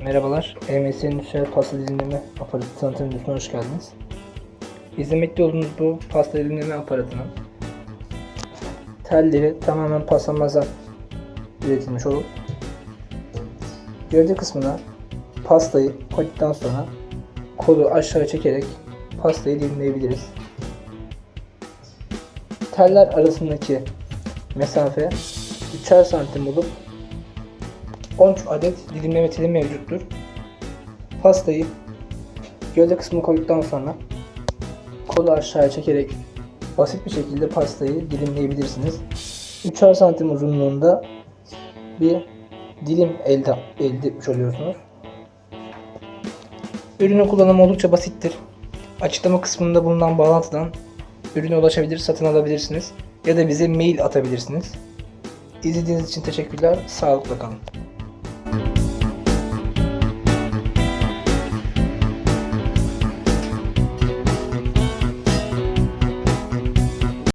Merhabalar, EMS'nin Düşer Pasta Dilimleme Aparatı tanıtım hoş geldiniz. İzlemekte olduğunuz bu pasta dilimleme aparatının telleri tamamen paslanmazdan üretilmiş olup gövde kısmına pastayı koyduktan sonra kolu aşağı çekerek pastayı dilimleyebiliriz. Teller arasındaki mesafe 3'er santim olup 13 adet dilimleme teli mevcuttur. Pastayı gövde kısmına koyduktan sonra kolu aşağıya çekerek basit bir şekilde pastayı dilimleyebilirsiniz. 3'er santim uzunluğunda bir dilim elde, elde etmiş oluyorsunuz. Ürünün kullanımı oldukça basittir. Açıklama kısmında bulunan bağlantıdan ürüne ulaşabilir, satın alabilirsiniz ya da bize mail atabilirsiniz. İzlediğiniz için teşekkürler. Sağlıkla kalın.